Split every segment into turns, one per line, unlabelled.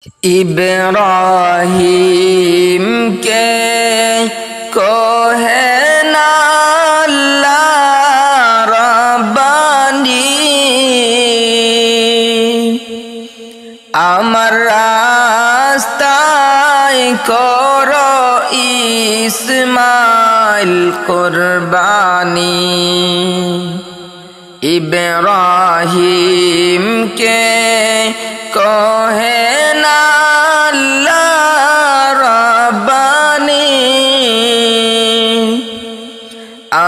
ইব্রাহিমকে কহে না আল্লাহ রাব্বানি আমার রাস্তায় কর ইসমাইল কোরবানি। ইব্রাহিমকে কহে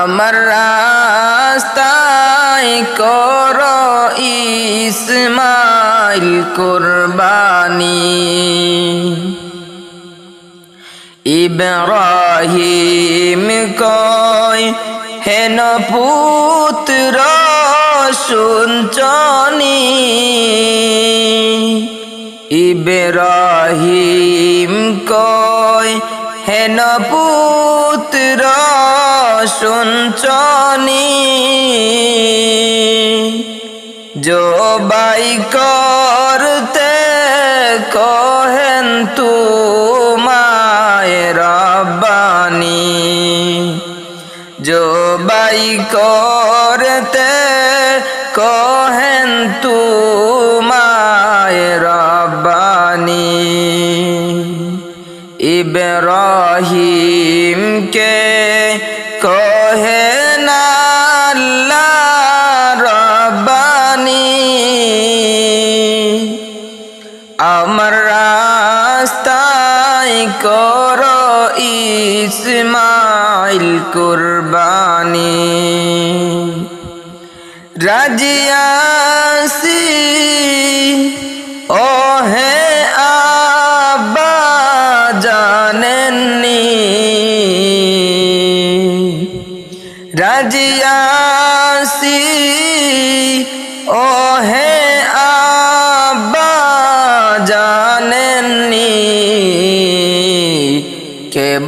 আমার রাস্তায় কর ইসমাইল কোরবানি। ইব্রাহিম কয় হেন পুত্র শুনচনি ইব্রাহিম কয় হেন পুত্র শুনচনি জবাই করতে কহেন তুমায় রব্বানি। জবাই করতে কহেন তুমায় রব্বানি। ইব্রাহিমকে কহে না আল্লাহ রব্বানি। আমার রাস্তায় কর ইসমাইল কুরবানি। রাজিয়াসি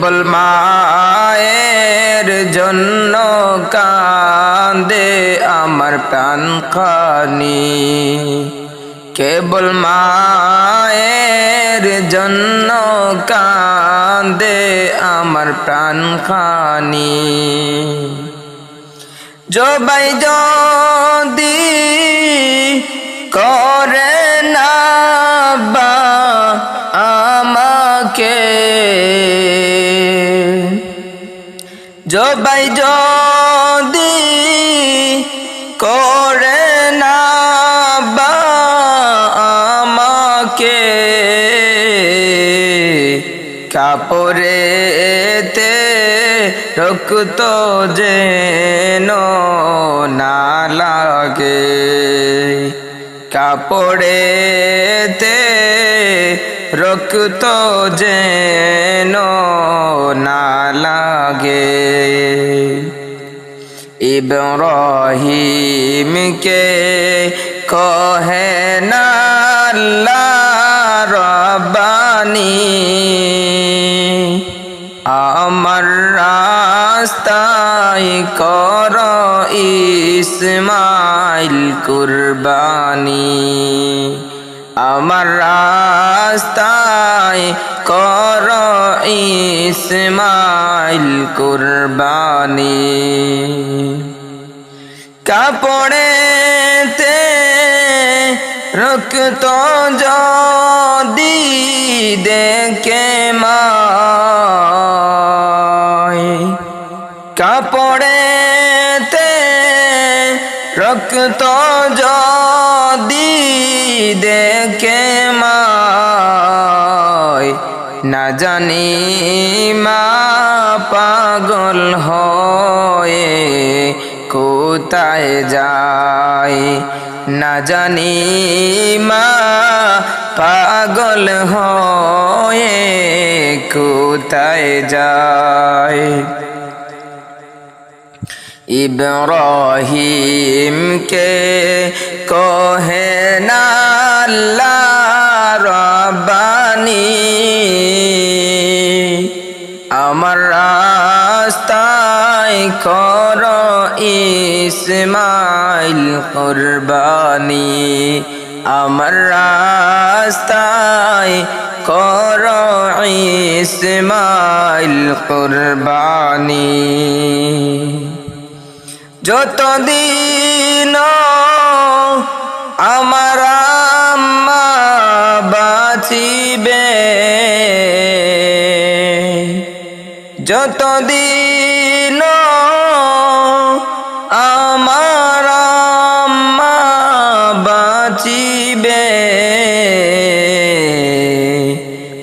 কেবল মায়ের জন্য কান্দে আমার প্রাণ খানি কেবল মায়ের জন্য কান্দে আমার প্রাণ খানি জবাই যদি করে না বা আমাকে জবাই যদি করে না বা আমাকে কাপড়েতে রক্ত যেন না লাগে। কাপড়েতে রক্ত যেন না লাগে। ইব্রাহিমকে কহে না রব্বানি। আমার রাস্তায় কর ইসমাইল কুরবানি। আমার রাস্তায় কর ইসমাইল কুরবানি। কাপড়েতে রক্ত যদি দেখে মায় কাপড়েতে রক্ত যদি দেখে না জানি মা পাগল হয়ে কোথায় যায়। না জানি মা পাগল হয়ে কোথায় যায়। ইব্রাহিমকে কহে না আল্লাহ রব্বানি। আমার রাস্তায় কর ইসমাইল কুরবানি। আমার রাস্তায় কর ইসমাইল কুরবানি। যতদিন আমার আম্মা বাঁচিবে যতদিন আমার বাঁচিবে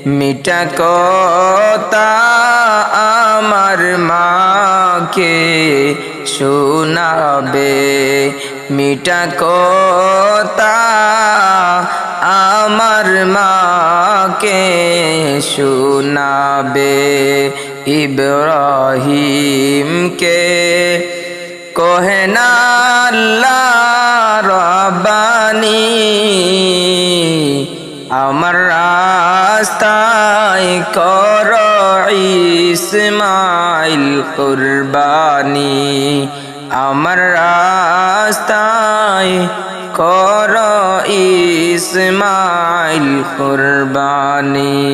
মিটা কথা আমার মাকে শোনাবে। মিঠা কথা আমার মাকে শোনাবে। ইব্রাহিমকে কহেনা রবানি আমার রাস্তায় কর ইসমাইল কুরবানি। আমার রাস্তায় কর ইসমাইল কুরবানি।